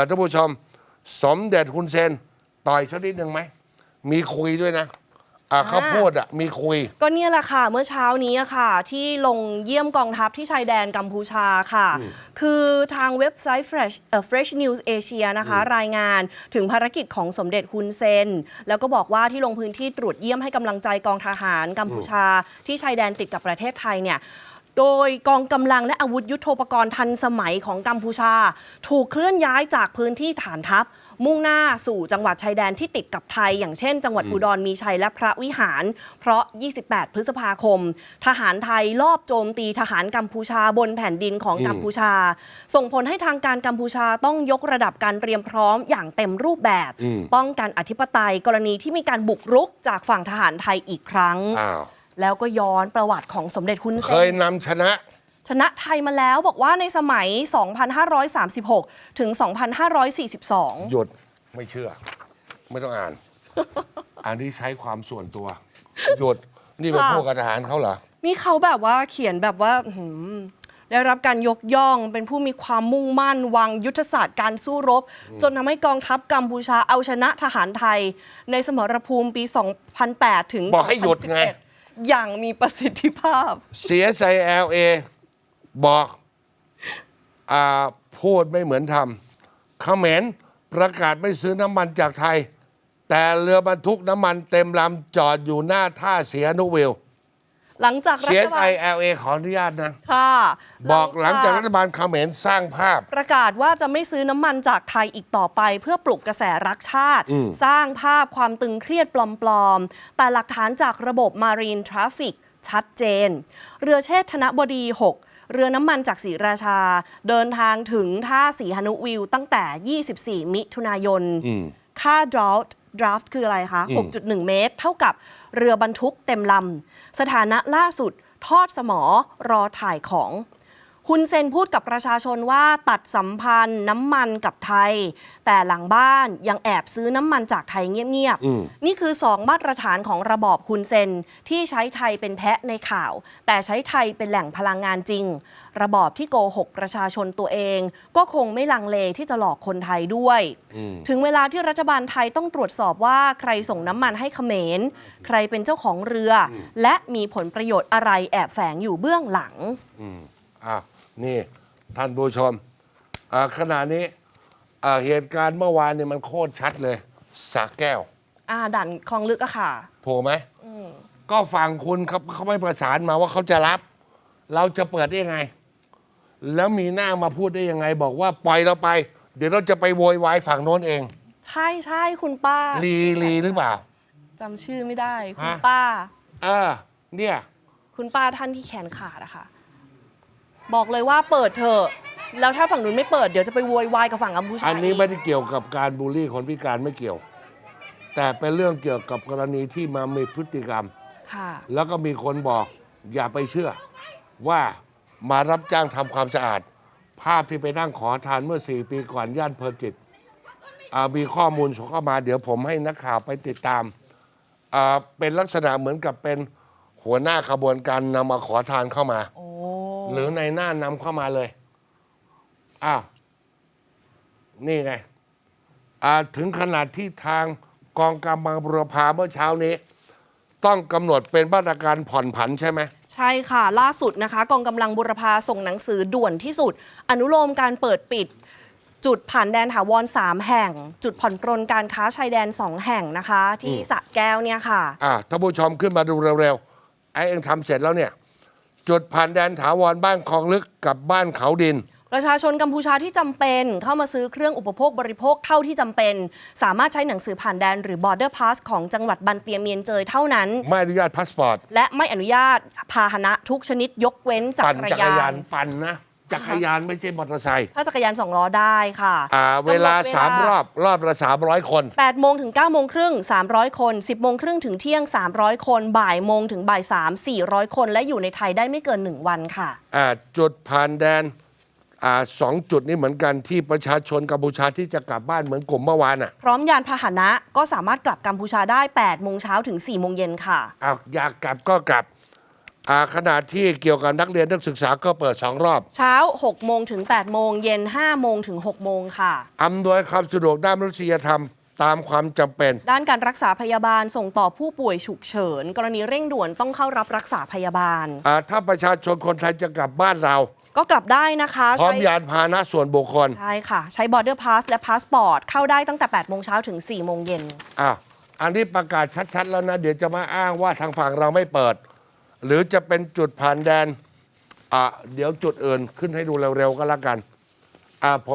อท่านผู้ชม สมเด็จฮุนเซนต่อยสักนิดหนึ่งไหม มีคุยด้วยนะอ่าเขาพูดอะมีคุย ก็เนี่ยแหละค่ะ เมื่อเช้านี้อะค่ะ ที่ลงเยี่ยมกองทัพที่ชายแดนกัมพูชาค่ะ คือทางเว็บไซต์ Fresh เอ่อ Fresh News Asia นะคะ รายงานถึงภารกิจของสมเด็จฮุนเซน แล้วก็บอกว่าที่ลงพื้นที่ตรวจเยี่ยมให้กำลังใจกองทหารกัมพูชา ที่ชายแดนติดกับประเทศไทยเนี่ย โดยกองกำลังและอาวุธยุโทโธปกรณ์ทันสมัยของกัมพูชา ถูกเคลื่อนย้ายจากพื้นที่ฐานทัพ มุ่งหน้าสู่จังหวัดชายแดนที่ติดกับไทย อย่างเช่น จังหวัดอุดรมีชัยและพระวิหาร เพราะ 28 พฤษภาคม ทหารไทยลอบโจมตีทหารกัมพูชาบนแผ่นดินของกัมพูชา ส่งผลให้ทางการกัมพูชาต้องยกระดับการเตรียมพร้อมอย่างเต็มรูปแบบ ป้องกันอธิปไตยกรณีที่มีการบุกรุกจากฝั่งทหารไทยอีกครั้ง อ้าว แล้วก็ย้อนประวัติของสมเด็จฮุนเซเคยน นำชนะ ชนะไทยมาแล้วบอกว่าในสมัย 2536 ถึง 2542 หยุดไม่เชื่อ ไม่ต้องอ่าน อันนี้ใช้ความส่วนตัว หยุดนี่เป็นค่ะ พวกทหารเขาเหรอ นี่เขาแบบว่าเขียนแบบว่าอื้อหือได้รับการยกย่องเป็นผู้มีความมุ่งมั่นวางยุทธศาสตร์การสู้รบ จนทำให้กองทัพกัมพูชาเอาชนะทหารไทย ในสมรภูมิปี 2008 ถึงบอกให้หยุดไง 2011 อย่างมีประสิทธิภาพ CSILA บอกอาพูดไม่เหมือนทำเขมรประกาศไม่ซื้อน้ำมันจากไทย แต่เรือบรรทุกน้ำมันเต็มลำจอดอยู่หน้าท่าเสียนุวิล หลังจากรัฐบาล CSILA ขออนุญาตนะ ค่ะบอกหลังจากรัฐบาลเขมรสร้างภาพ ประกาศว่าจะไม่ซื้อน้ำมันจากไทยอีกต่อไป เพื่อปลุกกระแสรักชาติสร้างภาพความตึงเครียดปลอมๆ แต่หลักฐานจากระบบ Marine Traffic ชัดเจน เรือเชษฐนบดี 6 เรือน้ำมันจากศรีราชา เดินทางถึงท่าสีหนุวิวตั้งแต่ 24 มิถุนายน ค่า draft draft คืออะไรคะ 6.1 เมตร เท่ากับเรือบรรทุกเต็มลำ สถานะล่าสุดทอดสมอรอถ่ายของ ฮุนเซนพูดกับประชาชนว่าตัดสัมพันธ์น้ำมันกับไทย แต่หลังบ้านยังแอบซื้อน้ำมันจากไทยเงียบๆ นี่คือ2มาตรฐานของระบอบฮุนเซนที่ใช้ไทยเป็นแพะในข่าว แต่ใช้ไทยเป็นแหล่งพลังงานจริง ระบอบที่โกหกประชาชนตัวเอง ก็คงไม่ลังเลที่จะหลอกคนไทยด้วย ถึงเวลาที่รัฐบาลไทยต้องตรวจสอบว่าใครส่งน้ำมันให้เขมร ใครเป็นเจ้าของเรืออและมีผลประโยชน์อะไรแอบแฝงอยู่เบื้องหลังอะ นี่ท่านผู้ชมอ่าขณะนี้อ่าเหตุการณ์เมื่อวานเนี่ยมันโคตรชัดเลยสาแก้ว อ่าด่านคลองลึกอะค่ะถูกไหมก็ฝั่งคุณเขาเขาไม่ประสานมาว่าเขาจะรับ เราจะเปิดได้ยังไง แล้วมีหน้ามาพูดได้ยังไง บอกว่าปล่อยเราไป เดี๋ยวเราจะไปโวยวายฝั่งโน้นเอง ใช่ใช่คุณป้าลีลีหรือเปล่าจำชื่อไม่ได้ คุณฮะป้า เออเนี่ย คุณป้าท่านที่แขนขาดอะค่ะ บอกเลยว่าเปิดเถอะแล้วถ้าฝั่งนู้นไม่เปิดเดี๋ยวจะไปโวยวายกับฝั่งกัมพูชาอันนี้กไม่ได้เกี่ยวกับการบูลลี่คนพิการไม่เกี่ยว แต่เป็นเรื่องเกี่ยวกับกรณีที่มามีพฤติกรรม ค่ะ แล้วก็มีคนบอกอย่าไปเชื่อ ว่ามารับจ้างทำความสะอาด ภาพที่ไปนั่งขอทานเมื่อ 4 ปีก่อนย่านเพลินจิตอ่ามีข้อมูลส่งเข้ามา เดี๋ยวผมให้นักข่าวไปติดตามอ่าเป็นลักษณะเหมือนกับเป็นหัวหน้าขบวนการนำมาขอทานเข้ามา โอ้ หรือในหน้านำเข้ามาเลยอ้าวนี่ไงอ่าถึงขนาดที่ทางกองกำลังบุรพาเมื่อเช้านี้ ต้องกำหนดเป็นมาตรการผ่อนผันใช่ไหม ใช่ค่ะ ล่าสุดนะคะ กองกำลังบุรพาส่งหนังสือด่วนที่สุด อนุโลมการเปิดปิด จุดผ่านแดนถาวร 3 แห่ง จุดผ่อนปรนการค้าชายแดน 2 แห่งนะคะ ที่สระแก้วเนี่ยค่ะ อ่าท่านผู้ชมขึ้นมาดูเร็วๆ ไอ้เองทำเสร็จแล้วเนี่ย จุดผ่านแดนถาวรบ้านคลองลึกกับบ้านเขาดิน ประชาชนกัมพูชาที่จำเป็นเข้ามาซื้อเครื่องอุปโภคบริโภคเท่าที่จำเป็น สามารถใช้หนังสือผ่านแดนหรือ border pass ของจังหวัดบันเตียเมียนเจยเท่านั้น ไม่อนุญาตพาสปอร์ตและไม่อนุญาตพาหนะทุกชนิดยกเว้นจัปั่นกรจักรยายานน ปั่นนะ จักรยานไม่ใช่มอเตอร์ไซค์ถ้าจักรยานสองล้อได้ค่ะ อ่าเวลากำหนดสามรอบรอบละสามร้อยคน 8โมงถึง9โมงครึ่ง300 คน 10โมงครึ่งถึงเที่ยง 300 คน บ่ายโมงถึงบ่าย3 400 คน และอยู่ในไทยได้ไม่เกิน 1 วันค่ะ อ่าจุดผ่านแดนอ่าสองจุดนี้เหมือนกันที่ประชาชนกัมพูชาที่จะกลับบ้านเหมือนกลุ่มเมื่อวานอะพร้อมยานพาหนะก็สามารถกลับกัมพูชาได้8โมงเช้าถึง4โมงเย็นค่ะอ่าอยากกลับก็กลับ อ่าขณะที่เกี่ยวกับนักเรียนนักศึกษาก็เปิดสองรอบ เช้า 6 โมงถึง 8 โมง เย็น 5 โมงถึง 6 โมงค่ะ อำนวยความสะดวกด้านมนุษยธรรม ตามความจำเป็น ด้านการรักษาพยาบาลส่งต่อผู้ป่วยฉุกเฉิน กรณีเร่งด่วนต้องเข้ารับรักษาพยาบาล อ่าถ้าประชาชนคนไทยจะกลับบ้านเรา ก็กลับได้นะคะพร้อมใช้ยานพาหนะส่วนบุคคลใช่ค่ะ ใช้ border pass และ passport เข้าได้ตั้งแต่ 8 โมงเช้าถึง 4 โมงเย็น อะอันนี้ประกาศชัดๆ แล้วนะ เดี๋ยวจะมาอ้างว่าทางฝั่งเราไม่เปิด หรือจะเป็นจุดผ่านแดน อะ เดี๋ยวจุดอื่นขึ้นให้ดูเร็วๆก็แล้วกัน อะผม